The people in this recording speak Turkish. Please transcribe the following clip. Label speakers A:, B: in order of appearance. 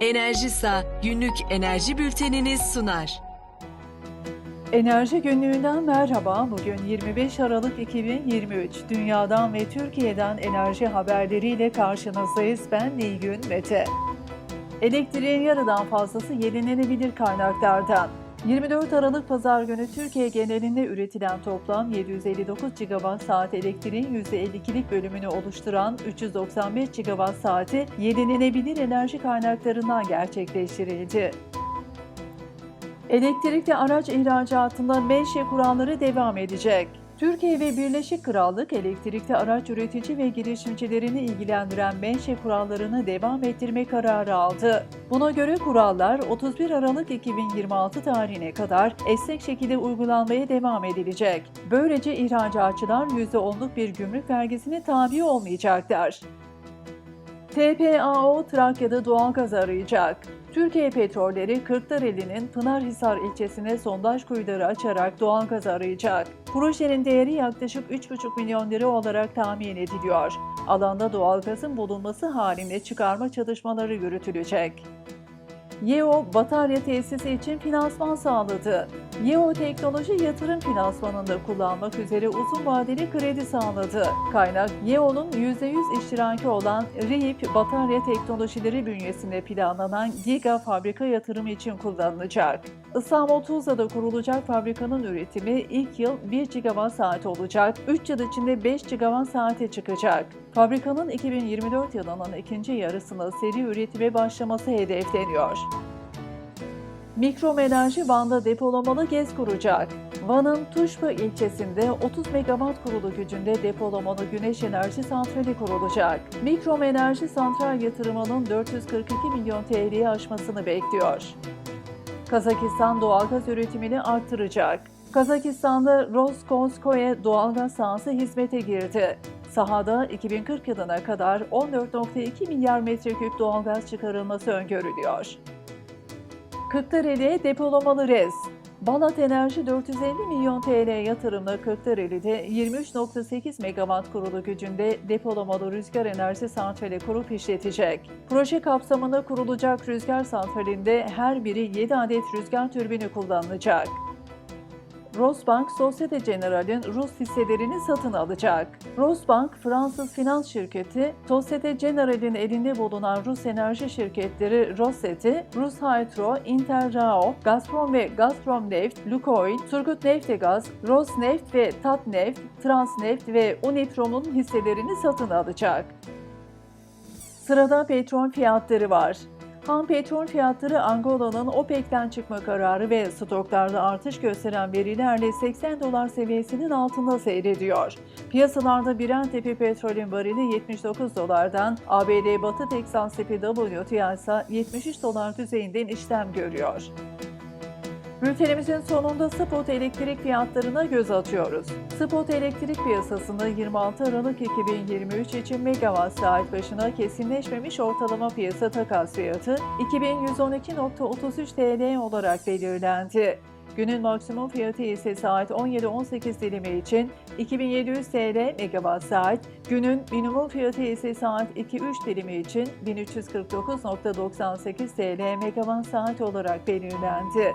A: Enerjisa günlük enerji bülteniniz sunar.
B: Enerji günlüğünden merhaba. Bugün 25 Aralık 2023. Dünyadan ve Türkiye'den enerji haberleriyle karşınızdayız. Ben Nilgün Mete. Elektriğin yarıdan fazlası yenilenebilir kaynaklardan. 24 Aralık Pazar günü Türkiye genelinde üretilen toplam 759 GWh saat elektriğin %52'lik bölümünü oluşturan 395 GWh saati yenilenebilir enerji kaynaklarından gerçekleştirildi. Elektrikli araç ihracatında menşe kuralları devam edecek. Türkiye ve Birleşik Krallık elektrikli araç üretici ve girişimcilerini ilgilendiren menşe kurallarını devam ettirme kararı aldı. Buna göre kurallar 31 Aralık 2026 tarihine kadar esnek şekilde uygulanmaya devam edilecek. Böylece ihracatçılar %10'luk bir gümrük vergisine tabi olmayacaklar. TPAO Trakya'da doğalgaz arayacak. Türkiye Petrolleri Kırklareli'nin Pınarhisar ilçesine sondaj kuyuları açarak doğalgaz arayacak. Projenin değeri yaklaşık 3,5 milyon lira olarak tahmin ediliyor. Alanda doğalgazın bulunması halinde çıkarma çalışmaları yürütülecek. YEO batarya tesisi için finansman sağladı. YEO Teknoloji yatırım finansmanında kullanmak üzere uzun vadeli kredi sağladı. Kaynak YEO'nun %100 iştiraki olan REIP batarya teknolojileri bünyesinde planlanan Giga fabrika yatırımı için kullanılacak. İstanbul Tuzla'da kurulacak fabrikanın üretimi ilk yıl 1 GWh saat olacak, 3 yıl içinde 5 GWh saate çıkacak. Fabrikanın 2024 yılının ikinci yarısında seri üretime başlaması hedefleniyor. Mikromenerji Van'da depolamalı GES kuracak. Van'ın Tuşba ilçesinde 30 megawatt kurulu gücünde depolamalı güneş enerji santrali kurulacak. Mikromenerji santral yatırımının 442 milyon TL'yi aşmasını bekliyor. Kazakistan doğalgaz üretimini arttıracak. Kazakistan'da Roskomskoye doğalgaz sahası hizmete girdi. Sahada 2040 yılına kadar 14.2 milyar metreküp doğalgaz çıkarılması öngörülüyor. Kırklareli'ye depolamalı rez. Balat Enerji 450 milyon TL yatırımla Kırklareli'de 23.8 megawatt kurulu gücünde depolamalı rüzgar enerji santrali kurup işletecek. Proje kapsamında kurulacak rüzgar santralinde her biri 7 adet rüzgar türbini kullanılacak. Rosbank, Societe Generale'in Rus hisselerini satın alacak. Rosbank, Fransız finans şirketi, Societe Generale'in elinde bulunan Rus enerji şirketleri Rosset'i, Rus Hydro, Interrao, Gazprom ve Gazprom Neft, Lukoil, Turgut Neftegaz, Rosneft ve Tatneft, Transneft ve Unitrom'un hisselerini satın alacak. Sırada petrol fiyatları var. Ham petrol fiyatları Angola'nın OPEC'ten çıkma kararı ve stoklarda artış gösteren verilerle 80 dolar seviyesinin altında seyrediyor. Piyasalarda Brent tipi petrolün varili 79 dolardan, ABD Batı Teksas tipi WTI ise 73 dolar düzeyinden işlem görüyor. Bültenimizin sonunda spot elektrik fiyatlarına göz atıyoruz. Spot elektrik piyasasında 26 Aralık 2023 için megawatt saat başına kesinleşmemiş ortalama piyasa takas fiyatı 2112.33 TL olarak belirlendi. Günün maksimum fiyatı ise saat 17-18 dilimi için 2700 TL megawatt saat, günün minimum fiyatı ise saat 2-3 dilimi için 1349.98 TL megawatt saat olarak belirlendi.